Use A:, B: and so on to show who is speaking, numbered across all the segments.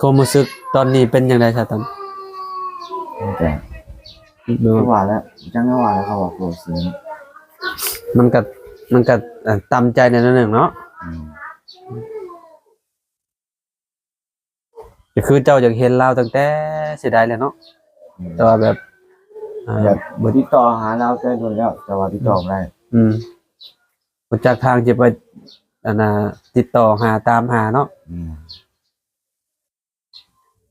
A: ความรู้สึกตอนนี้เป็นจังไดซะตอน
B: แต่
A: ดู
B: ไม่ว่าแล้วจังไม่ว่าแล้วเขาบอกโกรธเสียง
A: มันก็มันก็เอ่อตามใจในนั้นหนึ่งเนาะ
B: อืม
A: ก็คือเจ้าอยากเห็นเราตั้งแต่เสียดายแล้วเนาะ
B: อืม
A: แต่ว่าแบบอ่า
B: แบบบติดต่อหาเราได้โดนแล้ว แต่ว่าติดต่อไม่ได้
A: อืมบ่จากทางจะไปอันน่ะติดต่อหาตามหาเนาะ
B: อืม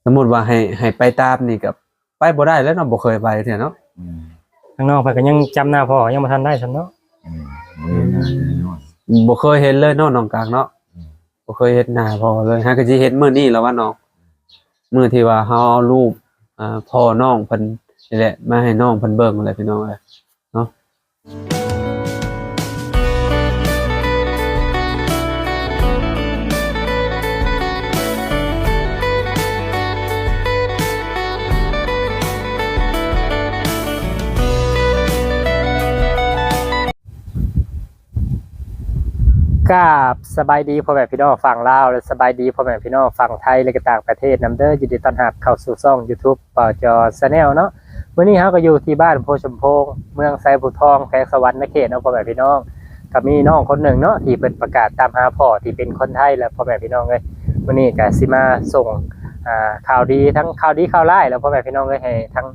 A: สมมุติว่าให้ให้ไปตามนี่ก็ไปบ่ได้แล้วเนาะบ่เคยไปเทื่อเนาะ
B: อืม
C: ข้างนอกเพิ่นก็ยังจำหน้าพ่อยังบ่ทันได้ซั่นเนาะ
B: อืมไม่ได้น่าจะแน่นอน
A: บ่เคยเห็นเลยเนาะน้องกลางเนาะ
B: อืม
A: บ่เคยเห็นหน้าพ่อเลยฮะก็สิเห็นมื้อนี้แล้วว่าน้องมื้อที่ว่าเฮาเอารูปอ่าพ่อน้องเพิ่นนี่แหละมาให้น้องเพิ่นเบิ่งนั่นแหละพี่น้องเอ้ยเนาะ
C: กาบสบายดีพ่อแม่พี่น้องฝั่งลาวและสบายดีพ่อแม่พี่น้องฝั่งไทยและก็ต่างประเทศนํเด้อยินดีต้อนรับเข้าสู่ช่อง YouTube ปอจอ Channel เนาะวันนี้เฮาก็อยู่ที่บ้านโพชมพงเมืองไซบุทองแขวงสวรรค์นเขตเนาะพ่อแม่พี่น้องก็มีน้องคนหนึ่งเนาะที่เป็นประกาศตามหาพ่อที่เป็นคนไทยและพ่อแม่พี่น้องเอ้ยวันนี้ก็สิมาส่งอ่าข่าวดีทั้งข่าวดีข่าวร้ายแล้วพ่อแม่พี่น้องเอ้ยให้ทั้ง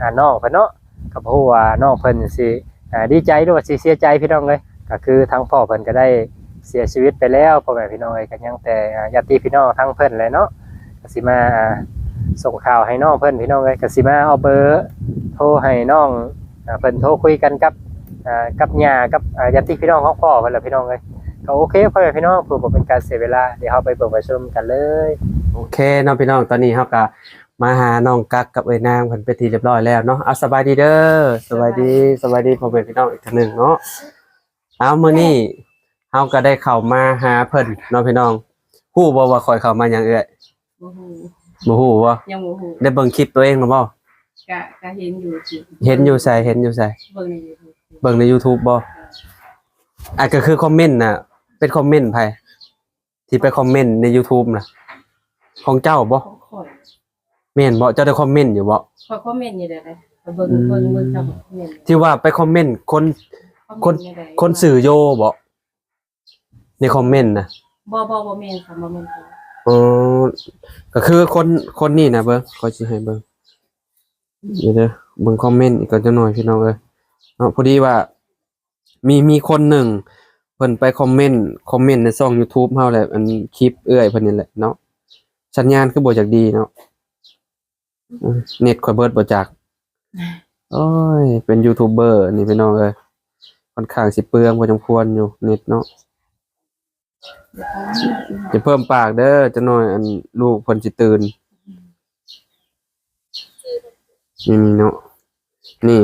C: อ่าน้องเพิ่นเนาะก็เพราะว่าน้องเพิ่นสิอ่าดีใจด้วยสิเสียใจพี่น้องเอ้ยก็คือทั้งพ่อเพิ่นก็ได้ เสียชีวิตไปแล้วพ่อแม่พี่น้องกันยังแต่ญาติพี่น้องทั้งเพิ่อนเลยเนาะกสิมาส่งข่าวให้น้องเพิ่อนพี่น้องเอ้ยกสิมาเอาเบอร์โทรให้น้องเพิ่อนโทรคุยกันกับกับญากับญาติพี่น้องของพ่อเพิ่อนละพี่น้องเอ้ยก็โอเคพ่อแม่พี่น้องเพื่อเป็นการเสียเวลาเดี๋ยวเราไปเบิ่งไปชมกันเลย
A: โอเคเนาะพี่น้องตอนนี้เฮาก็มาหาน้องกักกับเอ้นางเพิ่นไปนทีเรียบร้อยแล้วเนาะเอาสบายดีเด้อสบายดีสบายดีพ่อแม่พี่น้องอีกครั้งหนึ่งเนาะเอามื้อนี้ เฮาก็ได้เข้ามาหาเพิ่นเนาะพี่น้องฮู้บ่ว่าข่อยเข้ามาหยังเอ้ย
D: บ่ฮู้
A: บ่ฮู้บ่
D: ยังบ่ฮู้
A: ได้เบิ่งคลิปตัวเองหรือบ่
D: กะกะเห็นอยู่สิ
A: เห็นอยู่ไสเห็นอยู่ไส
D: เบิ่งใน YouTube
A: เบิ่งใน YouTube บ่อะก็คือคอมเมนต์น่ะ เป็นคอมเมนต์ไผที่ไปคอมเมนต์ใน YouTube น่ะ ของเจ้าบ่
D: ของข่อย
A: แม่นบ่เจ้าได้คอมเมนต์อยู่บ่
D: ข่อยคอมเมนต์อยู่ได้เลยเบิ่งเบิ่งเบิ่งเจ้าของคอมเมนต์
A: ที่ว่าไปคอมเมนต์คนคน
D: อมเมต์อยู่ได้
A: คนสื่อโยบ่ ในคอมเมนต์นะ
D: บ่บ่บ่แม่นค่ะบ่แม่นค่ะ
A: อ๋อก็คือคนคนนี้นะเบิ่งขอสิให้เบิ่งเดี๋ยวเด้อเบิ่งคอมเมนต์อีกก่อนจักหน่อยพี่น้องเอ้ยเนาะพอดีว่า มีมีคนหนึ่งเพิ่นไปคอมเมนต์คอมเมนต์ในช่อง YouTube เฮาแหละอันคลิปเอื้อยเพิ่นนี่แหละเนาะสัญญาณคือบ่จักดีเนาะอืมเน็ตข่อยเบิดบ่จักโอ้ย เป็นยูทูบเบอร์นี่พี่น้องเอ้ยค่อนข้างสิเปลืองพอสมควรอยู่เน็ตเนาะ จะเพิ่มปากเด้อจะหน่อยอันลูกเพิ่นสิตื่นนี่มีเนาะนี่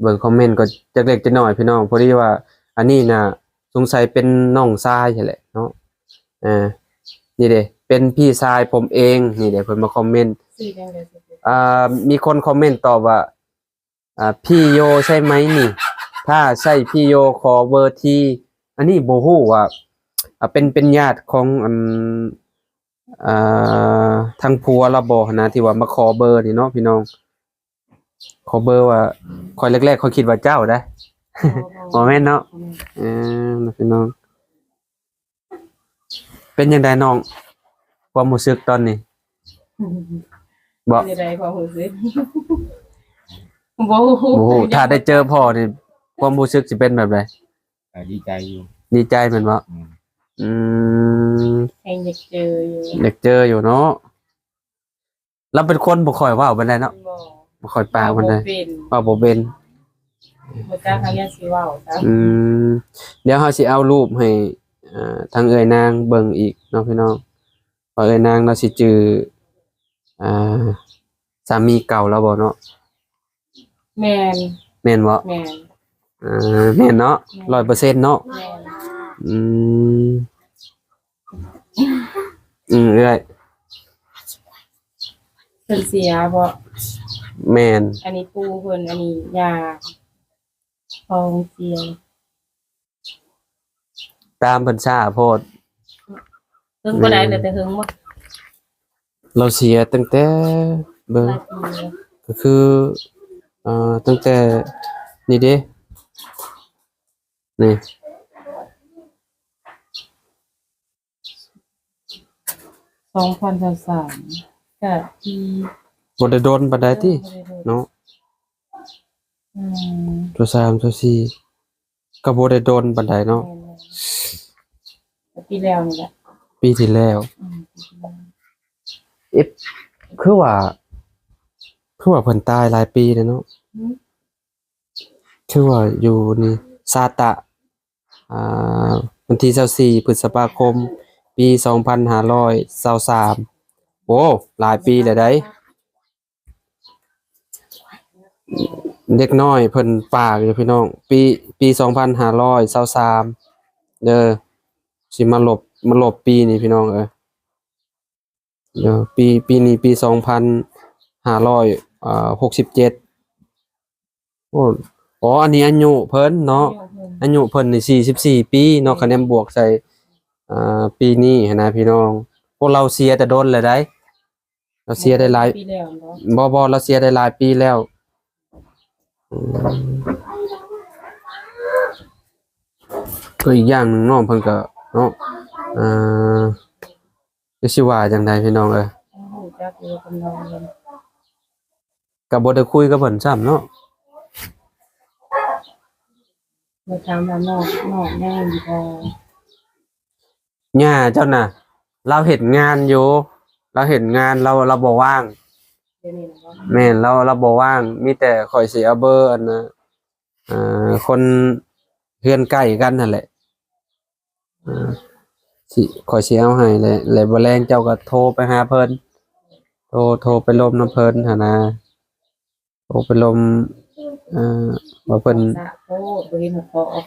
A: เบิ่งคอมเมนต์ก็จักเล็กจะหน่อยพี่น้องพอดีว่า อันนี้น่ะสงสัยเป็นน้องชายใช่แหละเนาะอ่านี่เด้เป็นพี่ชายผมเอง นี่เด้เพิ่นมาคอมเมนต์
D: อ่า
A: มีคนคอมเมนต์ตอบว่าอ่าพี่โยใช่ไหมนี่ ถ้าใช่พี่โยขอเบอร์ทีอันนี้โบฮู้ว่า อ่าเป็นเป็นญาติของอันอ่าทางผัวเราบอกนะที่ว่ามาขอเบอร์นี่เนาะพี่น้อง ขอเบอร์ว่าคอยแรกๆเขาคิดว่าเจ้าได้บ่แม่นเนาะเออพี่น้อง เป็นยังไงน้องความรู้สึกตอนนี้
D: บ่
A: บ่
D: ได้ได้ความรู้สึกบ่ฮู้
A: โอ้โหถ้าได้เจอพ่อนี่ความรู้สึกจะเป็นแบบไร
B: แต่ดีใจอยู่
A: ดีใจเหมือนว่า
B: อืม
A: อืม
D: แฮงอยากเจออยู่
A: อยากเจออยู่เนาะเราเป็นคนบ่ค่อยเว่าบันไดเนาะ
D: บ่
A: บ่ค่อยปากบันได
D: บ่เป็น
A: เว่าบ่เป็น
D: บ่จ้าเขายังสิเว้าจ้ะ
A: อืมเดี๋ยวเฮาสิเอารูปให้อ่าทางเอ่ยนางเบิ่งอีกเนาะพี่น้องว่าเอ่ยนางเราสิจืออ่าสามีเก่าเราบ่เนาะ
D: แม่น
A: แม่นบ่
D: แม่น
A: อ่าแม่นเนาะ100%เนาะ
D: แม่น
A: อืม อืมเอ้ย
D: เพิ่นเสียบ่
A: แม่น
D: อันนี้ปูเพิ่นอันนี้ยาทองเสีย
A: ตามเพิ่นซ่าโพด
D: เพิ่งบ่ได้เลยแต่เพิ่งบ่
A: เราเสียตั้งแต่เบิ่ง
D: หลายปีแล้ว
A: ก็คืออ่าตั้งแต่นี่เด้นี่
D: สองพันสามก็ปี
A: บ่ได้โดนปานใดติเนาะ
D: อืม
A: ตัวสามตัวสี่ก็บ่ได้โดนปานใดเนาะ
D: แต่ปีแล้วนี่แหละ
A: ปีที่แล้ว
D: อืมปีที่แล้ว
A: เอฟคือว่า คือว่าเพิ่นตายหลายปีแล้วเนาะ
D: อืม
A: คือว่าอยู่นี่ซาตะ อ่าวันที่24พฤษภาคม ปี2523โอ้หลายปีแล้วได้เด็กน้อยเพิ่นฝากอยู่พี่น้อง ปีปี2523เด้อสิมาหลบมาหลบปีนี้พี่น้องเอ้ยเด้อปีปีนี้ปี2500อ่า67โอ้อ๋ออันนี้อายุเพิ่นเนาะอายุเพิ่นนี่44ปีเนาะคะแนนบวกใส่อ่า ปีนี้หั้นนะพี่น้อง พวกเราเสียแต่โดนเลยได้ เราเสียได้หลาย
D: ปีแล้วเนาะ
A: บ่บ่เราเสียได้หลายปีแล้วอืมก็อีกอย่างหนึงเน้องเพิ่นก็เนาะอ่าจะสิว่าจังไดพี่น้องเอ้ย
D: โอ้โหจักอยู่กับน้องเลย
A: ก็บ่ได้คุยกับเพิ่นซ้ำเนาะ
D: มาถามว่านอกนอกแน่อยู่บ่
A: ย่าเจ้าน่ะ เราเฮ็ดงานอยู่เราเฮ็ดงานเราเราบ่ว่าง
D: เดี๋ยวนี้นะบ่
A: แม่นเราเราบ่ว่าง มีแต่ข่อยสิเอาเบอร์อันน่ะอ่าคนเพื่อนใกล้กันนั่นแหละอ่าสิข่อยสิเอาให้แหละแล้วบ่แรงเจ้าก็โทรไปหาเพิ่นโทรโทรไปลมน้ำเพิ่นหั่นนะโทรไปลมอ่าว่าเพิ่น
D: สะโพดบ่เห็นหัวพอออก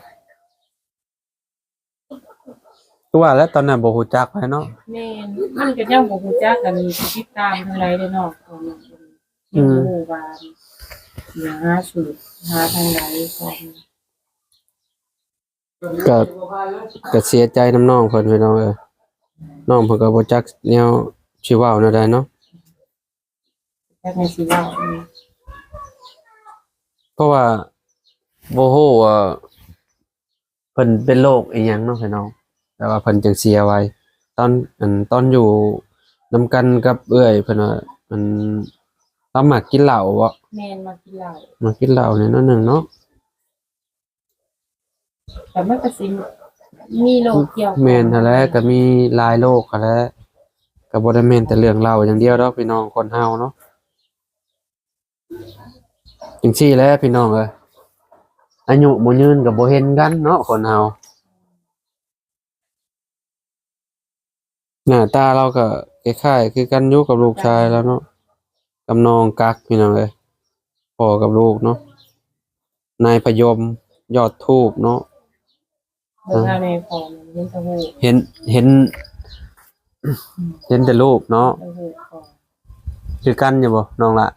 A: คือว่าแล้วตอนนั้นบ่ฮู้จักไผเนาะ
D: แม่นมันก็ยังบ่ฮู้จักกันติดตามทั้งหลายเลยเนาะตอนนั้นยังบ่รู้ว่าสิหาสูตรหาทางใดก่อน
A: ก็ก็เสียใจน้ำน้องเพิ่นพี่น้องเอ้ยน้องเพิ่นก็บ่จักแนวสิเว้าแนวใดเนาะ
D: จักในสิเว้า
A: เพราะว่าบ่ฮู้ว่าเพิ่นเป็นโรคอีหยังเนาะพี่น้อง แต่ว่าเพิ่นจังเสียไว้ ตอนอันตอนอยู่นำกันกับเอื้อยเพิ่นว่ามันเรามักกินเหล้าบ่
D: แม่นมากินเหล้า
A: มักกินเหล้าเนี่ยเนาะหนึงเนาะ
D: แต่มันก็สิมีโรคเกี่ยว
A: แม่นหั่นแหละก็มีหลายโรคหั่นแหละก็บ่ได้แม่นแต่เรื่องเหล้าอย่างเดียวดอกพี่น้องคนเฮาเนาะจังซี่แหละพี่น้องเอ้ยอายุบ่ยืนก็บ่เห็นกันเนาะคนเฮา หน้าตาเราก็คล้ายๆคือกันอยู่กับลูกชายแล้วเนาะกับน้องกักพี่น้องเอ้ยพ่อกับลูกเนาะนายพยมยอดทูบเนาะ
D: เบิ่งหาแม่พอมันเห็นตะหู
A: เห็นเห็น เห็นแต่รูปเนาะ
D: ตะหูพอ
A: คือกันอยู่บ่น้องละ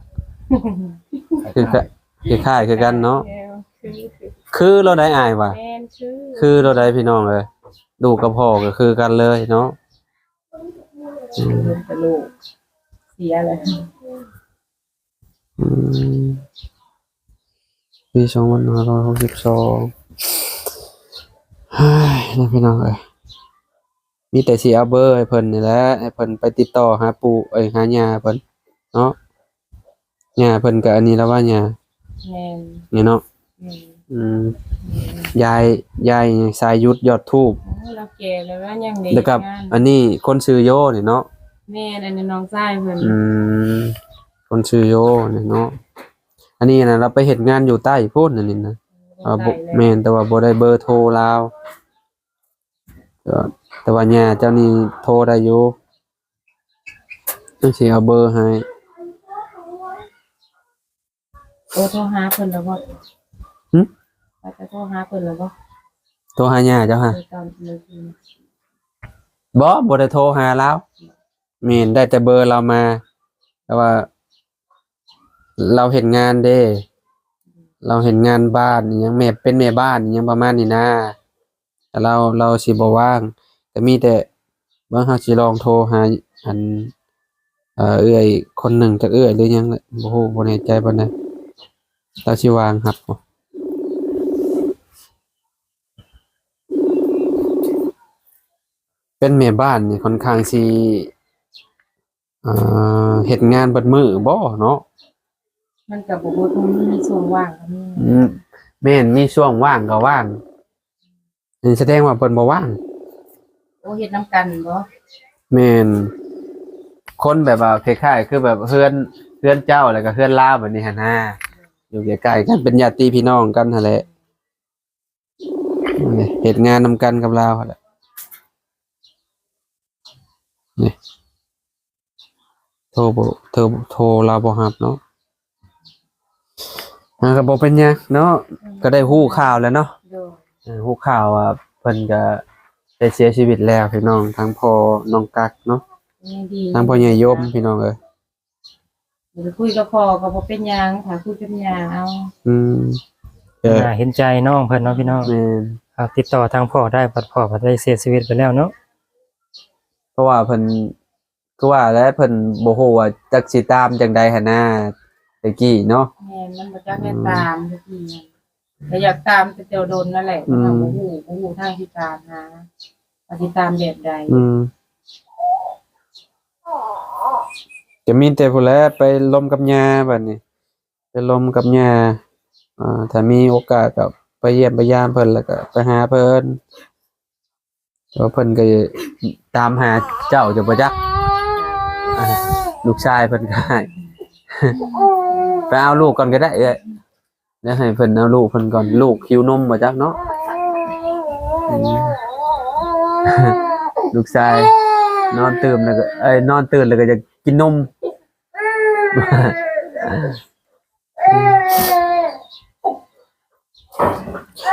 A: คือกันคือคล้ายคือกันเนาะ
D: แล้วคือคือ
A: คือเราได้อายว่ะ
D: แม่นคือ
A: คือเราได้พี่น้องเลยลูกกับพ่อก็คือกันเลยเนาะ อืม
D: เห็นแต่ลูกเสียเลย
A: อืมปีสองพันห้าร้อยหกสิบสองเฮ้ยนะพี่น้องเอ้ยมีแต่สีเอาเบอร์ให้เพิ่นนี่แหละให้เพิ่นไปติดต่อหาปู่เอ้ยหาย่าเพิ่นเนาะย่าเพิ่นก็อันนี้แล้วว่าย่า
D: แม่น
A: นี่เนาะ
D: แม่น
A: อืมยายยายสายยุทธยอดทูบ
D: โอ้เราแก่แล้วว่ายังเด็ก
A: แล้วก็
D: งาน
A: อันนี้คนชื่อโยนี่เนาะ
D: แม่นอันนี้น้องชายเพิ่น
A: อืมคนชื่อโยนี่เนาะอันนี้นะเราไปเฮ็ดงานอยู่ใต้โพูดนั่นนี่นะอ่าบ่
D: ได้แล้ว
A: แม่นแต่ว่าบ่ได้เบอร์โทรลาวแต่ว่าแต่ว่าญาเจ้านี่โทรได้อยู่จังสิเอาเบอร์ให้
D: โอ้โทรหาเพิ่นแล้วบ่
A: หึ
D: ว่าจะโทรหาเพิ่นแล้วบ่
A: โทรหาญาเจ้าฮะ
D: เออตอนเมื่อกี้
A: บ่บ่ได้โทรหาลาวแม่นได้แต่เบอร์เรามาแต่ว่า เราเห็นงานเด้เราเห็นงานบ้านอิหยังแม่เป็นแม่บ้านอิหยังประมาณนี้นะแต่เราเราสิบ่ว่าง แต่มีแต่ว่าเฮาสิลองโทรหาอันเอ่อเอื้อยคนหนึ่งจากเอื้อยหรือยังแหละบ่ฮู้บ่แน่ใจปานใดเราสิวางครับ เป็นแม่บ้านนี่ค่อนข้างสิเอ่อเฮ็ดงานเบิดมื้อบ่เนาะ
D: มันก็บ่ฮู้มันมีช่วงว่างก็มี
A: อืมแม่นมีช่วงว่างก็ว่างนี่แสดงว่าเพิ่นบ่ว่าง
D: โอ้เฮ็ดนํกันบ่
A: แม่นคนแบบว่าคล้ายๆคือแบบเพื่อนเพื่อนเจ้าแล้วก็เพื่อนลาวแบบนี้หั่นนะอยู่ใกล้ๆกันเป็นญาติพี่น้องกันหั่นแหละนี่เฮ็ดงานนำกันกับลาวหั่นแหละ นี่โทรบ่โทรโทรลาวบ่รับเนาะอ่าก็บ่เป็นหยังเนาะก็ได้ฮู้ข่าวแล้วเนาะ
D: โดย
A: เอ่อฮู้ข่าวว่าเพิ่นก็ได้เสียชีวิตแล้วพี่น้องทั้งพ่อน้องกักเนาะ
D: ยังดี
A: ทั้งพ่อใหญ่ยมพี่น้องเอ้ย
D: เดี๋ยวคุยกับพ่อก็บ่เป็นหยังถ้าคุยกับย่าเอา
A: อืมเออ
C: น่าเห็นใจน้องเพิ่นเนาะพี่น้อง
A: แม่น
C: เอาติดต่อทางพ่อได้บัดพ่อบัดได้เสียชีวิตไปแล้วเนาะ
A: เพราะว่าเพิ่นคือว่าแล้วเพิ่นบ่ฮู้ว่าจักสิตามจังใดหั่นนะตะกี้เนาะ
D: แม่นมันบ่จักแม่นตามทุกทีแต่อยากตามแต่เตียวโดนนั่นแหละ
A: อืม
D: ทางบ่ฮู้บ่ฮู้ทางที่ตามหาว่าสิตามแบบใด
A: อืมจะมีแต่ผู้แลไปลมกับยาบัดนี้ไปลมกับยาอ่าถ้ามีโอกาสก็ไปเยี่ยมไปยามเพิ่นแล้วก็ไปหาเพิ่น แล้วเพิ่นก็ตามหาเจ้าจะบ่จักอ่าลูกชายเพิ่นก็ให้ไปเอาลูกก่อนก็ได้เอ้ยเดี๋ยวให้เพิ่นเอาลูกเพิ่นก่อนลูกหิวนมบ่จักเนาะอืมลูกชาย นอนตื่นแล้วก็เอ้ยนอนตื่นแล้วก็จะกินนม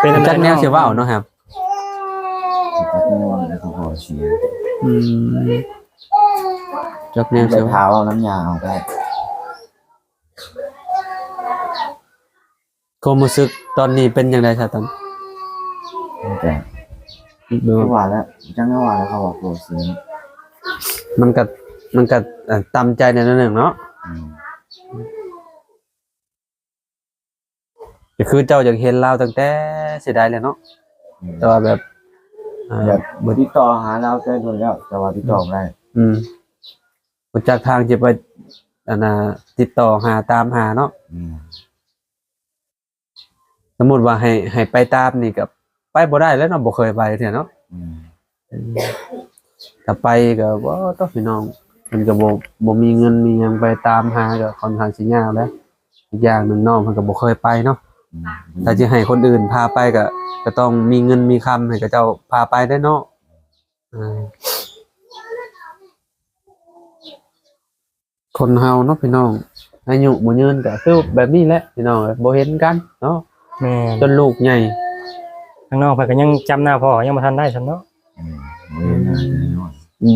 C: เป็นอัน
A: จักแนว
C: อง
A: สิเว้าเนาะครับ
B: จักแนวแล้วเขาพอเสีย
A: อืมจักแนว
B: ไป
A: สิเว้า
B: เท้าเอาน้ำยาเอาได้
A: ความรู้สึกตอนนี้เป็นจังไดซะตอน
B: แต่
A: ดู
B: เมื่อวานแล้วจังเมื่อวานแล้วเขาบอกโปรเสีย
A: มันก็มันก็เอ่อตำใจในนั้นหนึ่งเนาะ
B: อืม
A: ก็คือเจ้าอยากเห็นเราตั้งแต่เสียดายแล้วเนาะแต่ว่าแบบ อ่า
B: อยากบติดต่อหาเราได้โดนแล้ว แต่ว่าติดต่อไม่ได้
A: อืมบ่จากทางจะไปอันน่ะติดต่อหาตามหาเนาะ
B: อืม
A: สมมุติว่าให้ให้ไปตามนี่ก็ไปบ่ได้แล้วเนาะบ่เคยไปเทื่อเนาะ
B: อืม
A: ถ้าไปก็บ่ต้องพี่น้องมันก็บ่บ่มีเงินมีหยังไปตามหาก็ค่อนข้างสิยากแล้วอีกอย่างหนึงน้องเพิ่นก็บ่เคยไปเนาะ
B: อืม
A: ถ้าจะให้คนอื่นพาไปก็ก็ต้องมีเงินมีคำให้กับเจ้าพาไปได้เนาะอ่าคนเฮาเนาะพี่น้องอายุบ่ยืนก็คือแบบนี้แหละพี่น้องเอ้ยบ่เห็นกันเนาะ
C: แม่น
A: จนลูกใหญ่
C: ข้างนอกเพิ่นก็ยังจำหน้าพ่อยังบ่ทันได้ซั่นเนาะ
B: อืมเว้ยน่าจะนอน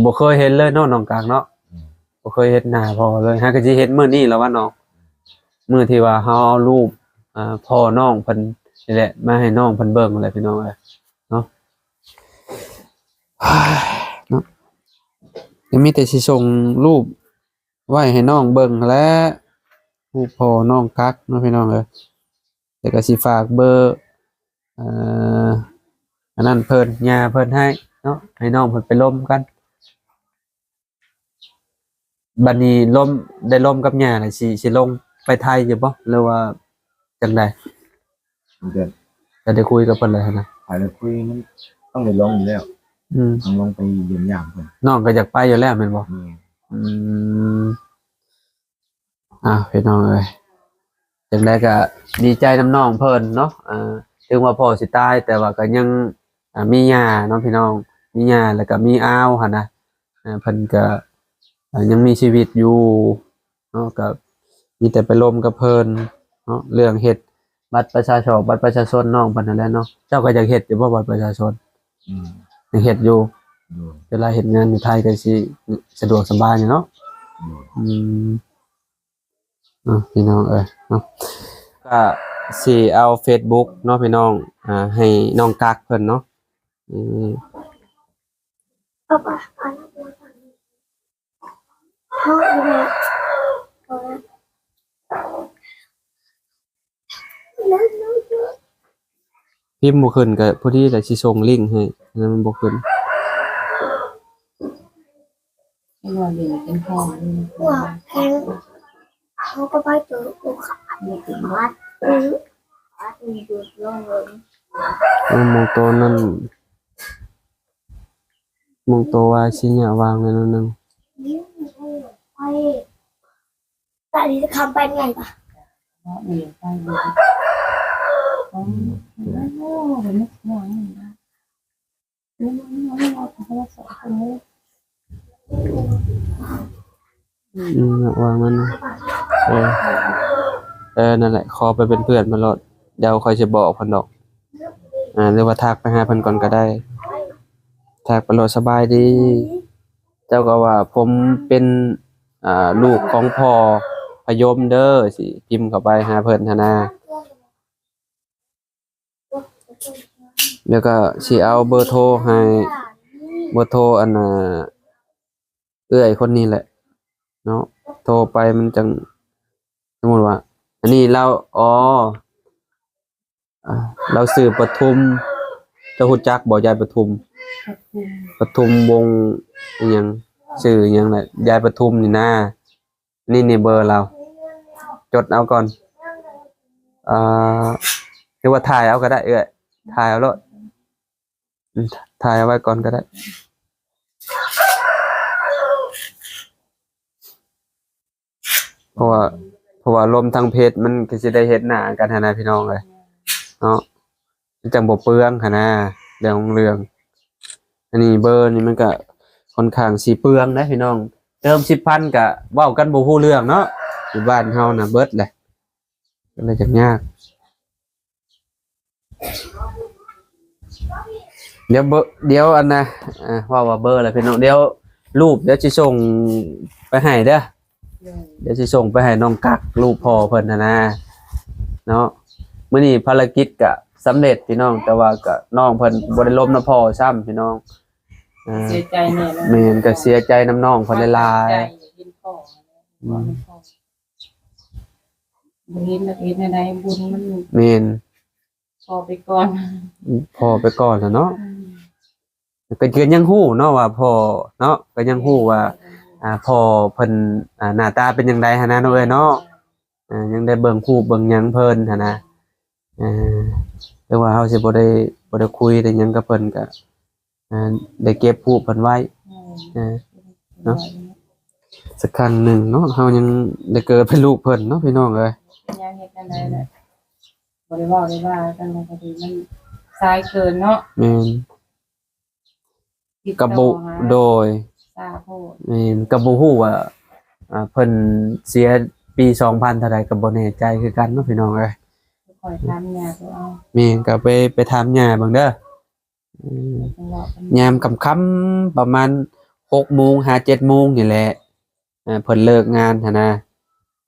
A: บ่เคยเห็นเลยเนาะน้องกลางเนาะ
B: อืม
A: บ่เคยเห็นหน้าพ่อเลยฮะก็สิเห็นมื้อนี้แล้วว่าน้องมื้อที่ว่าเฮาเอารูปอ่า พ่อน้องเพิ่นนี่แหละมาให้น้องเพิ่นเบิ่งนั่นแหละพี่น้องเอ้ยเนาะเนาะยังมีแต่สิส่งรูปไว้ให้น้องเบิ่งและรูปพ่อน้องกักเนาะพี่น้องเอ้ยแต่ก็สิฝากเบอร์อ่ออันนั้นเพิ่นย่าเพิ่นให้เนาะให้น้องเพิ่นไปล้มกันบัดนี้ล้มได้ล้มกับย่าน่ะสิสิลงไปไทยอยู่บ่หรือว่า จังได
B: มันจะ
A: จะได้คุยกับเพิ่นเลยนะ
B: ถ่ายแล้วคุยมันต้องไปลงอยู่แล้ว
A: อืม
B: ต้องลงไปเยี่ยมยามเพิ่น
A: น้องก็อยากไปอยู่แล้วแม่นบ่
B: อืม
A: อืมอ่าพี่น้องเอ้ยจังไดก็ดีใจน้ำน้องเพิ่นเนาะอ่าถึงว่าพ่อสิตายแต่ว่าก็ยังอ่ามีย่าเนาะพี่น้อง มีย่าแล้วก็มีอ้าวหั่นนะอ่าเพิ่นก็อ่ายังมีชีวิตอยู่เนาะก็มีแต่ไปลมกับเพิ่น เนาะเรื่องเฮ็ดบัตรประชาชนบัตรประชาชนน้องเพิ่นนั่นแหละเนาะเจ้าก็อยากเฮ็ดอยู่บ่บัตรประชาชน
B: อืม
A: ยังเฮ็ดอยู่
B: ดู
A: เวลาเฮ็ดงานอยู่ไทยก็สิสะดวกสบายอยู่เนาะ
B: ดู
A: อืมอะพี่น้องเอ้ยเนาะก็สิเอา Facebook เนาะพี่น้อง อ่า ให้น้องกักเพิ่นเนาะอืม
E: พ่ออยู่ไหนพ่อนะ
A: พิมพ์บ่ขึ้นก็พอดีแต่สิส่งลิงก์ให้แล้วมันบ่ขึ้น
D: ให้นอนเรียนเป็นห้องนี่นะ
E: ว่าแกเขาก็ไปเจอลูกค้า
D: ไม่ถึงวัด
E: อืออาจมีดูดลงเลย
A: มองโตนั่นมองโตว่าสิเนี่ยวางไว้แล้วนึง
E: ไปแต่นี่จะทำไปไงปะ
D: เพราะเรียนไปเลย อ๋อโอ้โหเห็นไหมมองนี่นะนี่นี่นี่เราทำแล้วสองคนนี้
A: อืมวางมันนะเออเออนั่นแหละขอไปเป็นเพื่อนมาโลดเดี๋ยวคอยจะบอกพันดอก อ่าหรือว่าทักไปหาพันก่อนก็ได้ทักไปโลดสบายดี เจ้าก็ว่าผมเป็นอ่าลูกของพ่อพยมเด้อสิพิมพ์เข้าไปหาเพิ่นธนา แล้วก็สิเอาเบอร์โทรให้เบอร์โทรอันน่ะเอื้อยคนนี้แหละ เนาะโทรไปมันจังสมมติว่า อันนี้เราอ๋ออ่าเราสื่อปทุมเจะหุจักบ่ยายปทุมปทุมวงอิหยังชื่ออิหยังแหละยายปทุมนี่นะนี่นี่เบอร์เรา จดเอาก่อนอ่าหรือว่าถ่ายเอาก็ได้เอ้ย ถ่ายเอาแล้วถ่ายเอาไว้ก่อนก็ได้เพราะว่าเพราะว่าลมทางเพจมันก็สิได้เฮ็ดหน้ากันนะพี่น้องเลยเนาะจังบ่เปลืองหั้นะเรื่องของเรื่อง อันนี้เบอร์นี่มันก็ค่อนข้างสิเปลืองนะพี่น้อง เติม10,000ก็เว้ากันบ่ฮู้เรื่องเนาะอยู่บ้านเฮาน่ะเบิดแหละก็เลยจักยาก เดี๋ยวเบอร์เดี๋ยวอันนะอ่าว่าว่าเบอร์อะไรพี่น้องเดี๋ยวรูปเดี๋ยวสิส่งไปให้เด้อเดี๋ยวสิส่งไปให้น้องกักลูกพ่อเพิ่นนะนะเนาะมื้อนี้ภารกิจก็สำเร็จพี่น้อง แต่ว่าก็น้องเพิ่นบ่ได้ล้มน้ำพ่อซ้ำพี่น้องอ่า
D: เสียใจแน่แล้ว
A: แม่นก็เสียใจน้ำน้องเพิ่นหลาย
D: ใจยินพ่อพ่อไม่พ่อบุญนักเรียนในบุญมัน
A: ๆแม่น
D: พอไปก่อน
A: พ่อไปก่อนแล้วเนาะก็ก็ยังฮู้เนาะว่าพ่อเนาะก็ยังฮู้ว่า อ่าพ่อเพิ่นอ่าหน้าตาเป็นจังไดหันนะเนาะเอ้ยเนาะอ่ายังได้เบิ่งคู่เบิ่งหยังเพิ่นหันนะอ่าแต่ว่าเฮาสิบ่ได้บ่ได้คุยได้หยังกับเพิ่นก็อ่าได้เก็บรูปเพิ่นไว้อ่าเนาะสักครั้งหนึ่งเนาะเฮายังได้เกิดเป็นลูกเพิ่นเนาะพี่น้องเอ้ย
D: ยังเฮ็ดกันได้แหละ บ่ได้ว่าได้ว่ากันนะพอดีมันสายเกินเนาะ
A: แม่น
D: ติด
A: กระ
D: ต่
A: บุ
D: อหา
A: โดย
D: ซาโพด
A: แม่นก็บ่ฮู้ว่าอ่าเพิ่นเสียปี2000เท่าใดก็บ่แน่ใจคือกันเนาะพี่น้องเอ้ย
D: คอยตามยาตัวเอา
A: แม่นก็ไปไปถามย่าเบิ่งเด้ออืม
D: จังหวะมัน
A: ยามค่ำๆประมาณ6โมงหา7โมงนี่แหละอ่าเพิ่นเลิกงานหั่นนะ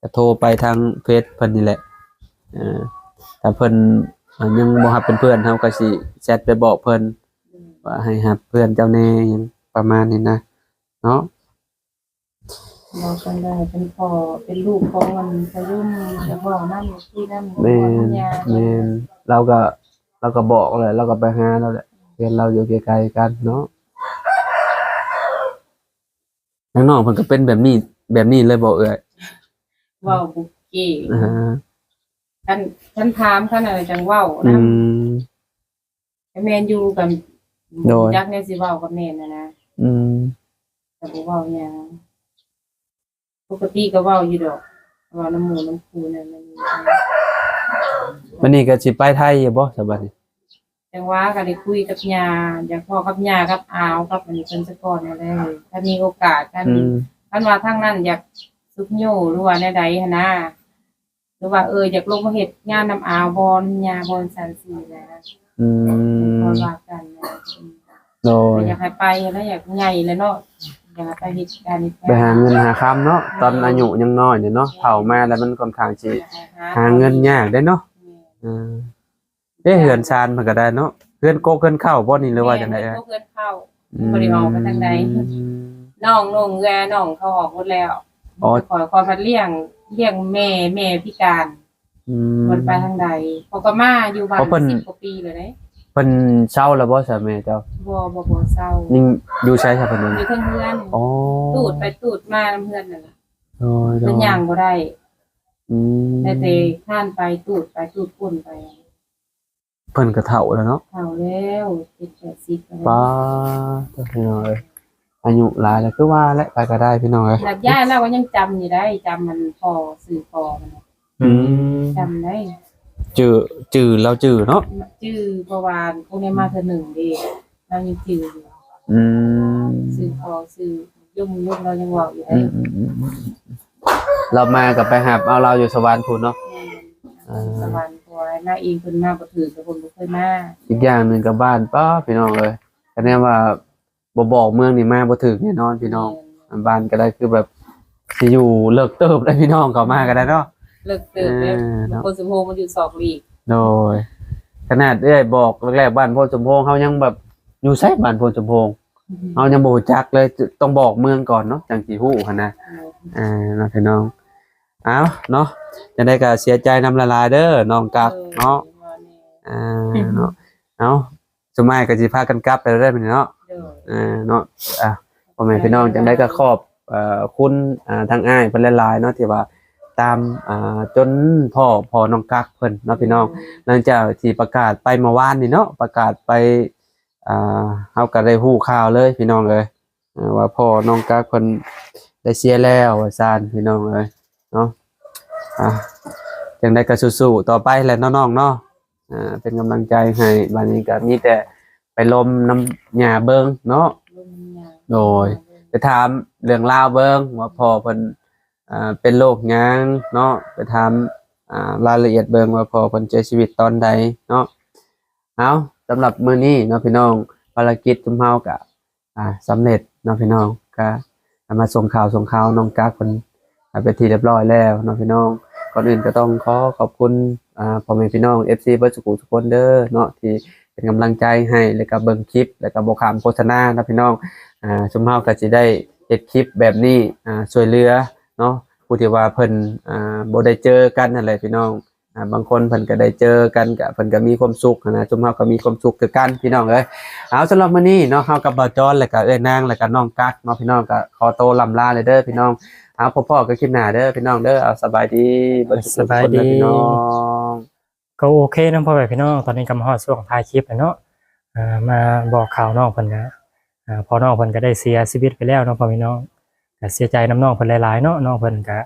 A: ก็โทรไปทางเฟซเพิ่นนี่แหละอ่า ถ้าเพิ่นอ่ายังบ่รับเป็นเพื่อนเฮาก็สิแชทไปบอกเพิ่นว่าให้รับเพื่อนเจ้าแน่หยังประมาณนี้นะเนาะ
D: เรากันได้เป็นพ่อเป็นลูกของมันไปรุ่มจะบอกนั่นที่นั่น
A: แม่น
D: ยา
A: แม่นเราก็เราก็บอกเลยเราก็ไปหาเราแหละเรียนเราอยู่ไกลๆกันเนาะน้องๆเพิ่นก็เป็นแบบนี้แบบนี้เลยบ่เอ่ย
D: เว้าบุกเก้
A: อ่า
D: ท่านท่านถามท่านอะไรจังเว้า
A: อื
D: นะ
A: ม
D: แม่นอยู่กับ
A: โดย
D: จักเนี่ยสิเว้ากับแม่นนะนะ
A: อืม
D: แต่บ่เว้าหยังปกติก็เว้าอยู่ดอกเว้าน้ำหมูน้ำคูนั่นมัน
A: วันนี้ก็สิไปไทยอยู่บ่สบัดนี้
D: จังว่าก็ได้คุยกับยาอยากพ่อกับยากับอาวกับอันนี้เพิ่นซะก่อนนั่นแหละถ้ามีโอกาสกัน
A: อืม
D: คันว่าทางนั้นอยากซุกโยหรือว่าแนวใดหันนะ หรือว่าเอออยากลงมาเฮ็ดงานนำอาวบอลยาบอลสันสีนะ
A: อื
D: พอ
A: ม
D: ว่ากันนะ
A: โดย
D: อยากให้ไปแล้วอยากใหญ่แล้วเนาะอยากให้ไปเฮ็ดการนี้
A: ไปหาเงินหาคำเนาะตอนอายุยังน้อยเนี่ยเนาะเฒ่ามาแล้วมันค่อนข้างสิหาเงินยากได้เนาะอ่าเอ๊ะเฮือนชานมันก็ได้เนาะเฮือนโกกเฮือนเข้าบ่นี่หรือว่าจังได๋
D: เอ
A: เอ่ย
D: เงินเข้าบ่ได้ออกไปทางใด
A: อืม
D: น้องนงแกน้องเขาออกหมดแล้ว
A: อ๋อ
D: ขอขอพัดเลี้ยง เลี้ยงแม่แม่พิการ
A: อืม
D: มันไปทางใดเขาก็มาอยู่บ้าน
A: เพราะเพิ่น
D: สิบกว่าปีเลยเด้
A: เพิ่นเช่าแล้วบ่ซะแม่เจ้า
D: บ่บ่บ่เศร้า
A: นี่อยู่ใช้ซะเพิ่นนั่น
D: อยู่เทั้งเพื่อน
A: อ๋อ
D: ตูดไปตูดมาน้ำเพื่อนนั่นล่ะ
A: โอ้ย
D: เพิ่นย่างบ่ได้
A: อืม
D: แต่แต่ข้านไปตูดไปตูดก้นไป
A: เพิ่นก็เฒ่าแล้วเนาะ
D: เฒ่าแล้ว7 80แล้ว
A: ป้าตัวพี่น้องเอ้ย อายุหลายแล้วคือว่าและไปก็ได้พี่น้องเอ้ย
D: หลักย่าเราก็ยังจำอยู่ได้จำมันพอสื่อพอมันน่ะ
A: อืม
D: จำได้
A: จื้อจื้อเราจื้อเนาะ
D: ชื่อประวานพวกนี้มาเธอหนึ่งเดีเรายังชื่ออยู่
A: อืม
D: ซื้อพอซื้อยมยมเรายังบอกอยู่ได้
A: อืมอืมอืมอืมเรามากับไปหาบเอาเราอยู่สวรรค์พูนเนาะ
D: สวรรค์พอยมาเองคนมาบ่ถือกับคนบ่เคยมา
A: อีกอย่างหนึ่งกับบ้านป้าพี่น้องเลยก็เนี่ยว่า บ่บอกเมืองนี่มาบ่ถึงแน่นอนพี่น้องบ้านก็ได้คือแบบสิอยู่เลิกเติบได้พี่น้องเขามาก็ได้เนาะ
D: เลิกเติบเลย
A: เออเนาะ
D: คนสมโภชมันอยู่สอกลีก
A: โดยขนาดเอ้ยบอกแรกๆบ้านโพนสมพงษ์เขายังแบบอยู่ไสบ้านโพนสมพงษ์เขายังบ่รู้จักเลยต้องบอกเมืองก่อนเนาะจังสิฮู้หั่นนะอ่าเนาะพี่น้องเอาเนาะจะได้ก็เสียใจนำละลายเด้อน้องกักเนาะอ่าเนาะเอาสมัยก็สิพากันกลับไปเรื่อยๆเนาะ
D: เด้ อ
A: อ่าเนาะอะพ่อแม่พี่น้องจังได้ก็ขอบเอ่อคุณอ่าทางอ้ายเพิ่นหลายๆเนาะที่ว่าตามอ่าจนพ่อพ่อน้องกักเพิ่นเนาะพี่น้องหลังจากที่ประกาศไปเมื่อวานนี่เนาะประกาศไปอ่าเฮาก็ได้ฮู้ข่าวเลยพี่น้องเอ้ยอ่าว่าพ่อน้องกักเพิ่นได้เสียแล้วว่าซ่านพี่น้องเอ้ยเนาะอะจังได้ก็สู้ๆต่อไปแหละเนาะน้องเนาะอ่าเป็นกำลังใจให้บัดนี้ก็มีแต่ ไปลมน้ำหญ้าเบิ่งเนาะ
D: ลมยาว
A: โดย ไปถามเรื่องราวเบิ่งว่าพ่อเพิ่นอ่าเป็นโรคหยังเนาะไปถามอ่ารายละเอียดเบิ่งว่าพ่อเพิ่นเสียชีวิตตอนใดเนาะเอาสำหรับมื้อนี้เนาะพี่น้องภารกิจจุมเฮาก็อ่าสำเร็จเนาะพี่น้องก็เอามาส่งข่าวส่งข่าวน้องกักเพิ่นอ่าไปนที่เรียบร้อยแล้วเนาะพี่น้องก่อนอื่นก็ต้องขอขอบคุณอ่าพ่อแม่พี่น้อง FC เบิร์ดสุขุทุกคนเด้อเนาะที่ เป็นกำลังใจให้แล้วก็เบิ่งคลิป แล้วก็บ่ขามโฆษณานะพี่น้องอ่าชุมเฮาก็สิได้เฮ็ดคลิปแบบนี้อ่าช่วยเหลือเนาะผู้ที่ว่าเพิ่นอ่าบ่ได้เจอกันนั่นแหละพี่น้องอ่าบางคนเพิ่นก็ได้เจอกันก็เพิ่นก็มีความสุขนะชุมเฮาก็มีความสุขคือกันพี่น้องเอ้ยเอาสำหรับมื้อนี้เนาะเฮากับบ่าวจอนแล้วก็เอ้ยนางแล้วก็น้องกักเนาะพี่น้องก็ขอโตวลำลาเลยเด้อพี่น้องเอาพ่อๆก็คลิปหน้าเด้อพี่น้องเด้อเอาสบายดีเบิ่ทุกคน
C: สบายดี
A: เอพี่น้อง
C: ก็โอเคนะพ่อแม่พี่น้องตอนนี้กำลังฮอดช่วงท้ายคลิปเนาะมาบอกข่าวน้องเพิ่นนะพอน้องเพิ่นก็ได้เสียชีวิตไปแล้วเนาะพ่อพี่น้องก็เสียใจน้ำน้องเพิ่นหลายๆเนาะน้องเพิ่นก็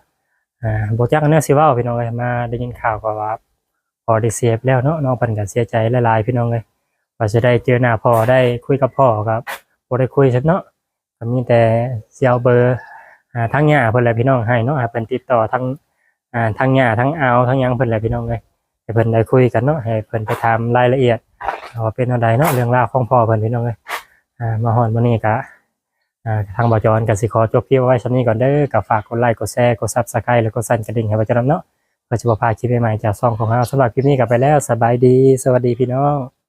C: อ่าบ่จักเนื้อสิว้าพี่น้องเอ้ยมาได้ยินข่าวก็ว่าพอได้เสียไปแล้วเนาะน้องเพิ่นก็เสียใจหลายๆพี่น้องเอ้ยว่าจะได้เจอหน้าพ่อได้คุยกับพ่อครับบ่ได้คุยซักเนาะก็มีแต่เสียเอาเบอร์อ่าทั้งย่าเพิ่นแหละพี่น้องให้เนาะเพิ่นติดต่อทั้งอ่าทั้งย่าทั้งอาวทั้งยังเพิ่นแหละพี่น้องเอ้ย ให้เพิ่นได้คุยกันเนาะให้เพิ่นไปทำรายละเอียดว่าเป็นอะไรเนาะเรื่องราวของพ่อเพิ่นพี่น้องเลยอ่ามาฮอดมื้อนี้กะอ่าทางบ่จอนก็สิขอจบคลิปไว้ซั่นนี้ก่อนเด้อก็ฝากกดไลค์กดแชร์กด Subscribe แล้วก็สั่นกระดิ่งให้บ่จอนเนาะเพื่อจะบ่พลาดคลิปใหม่ๆจากช่องของเราสำหรับคลิปนี้กันไปแล้วสบายดี สวัสดีพี่น้อง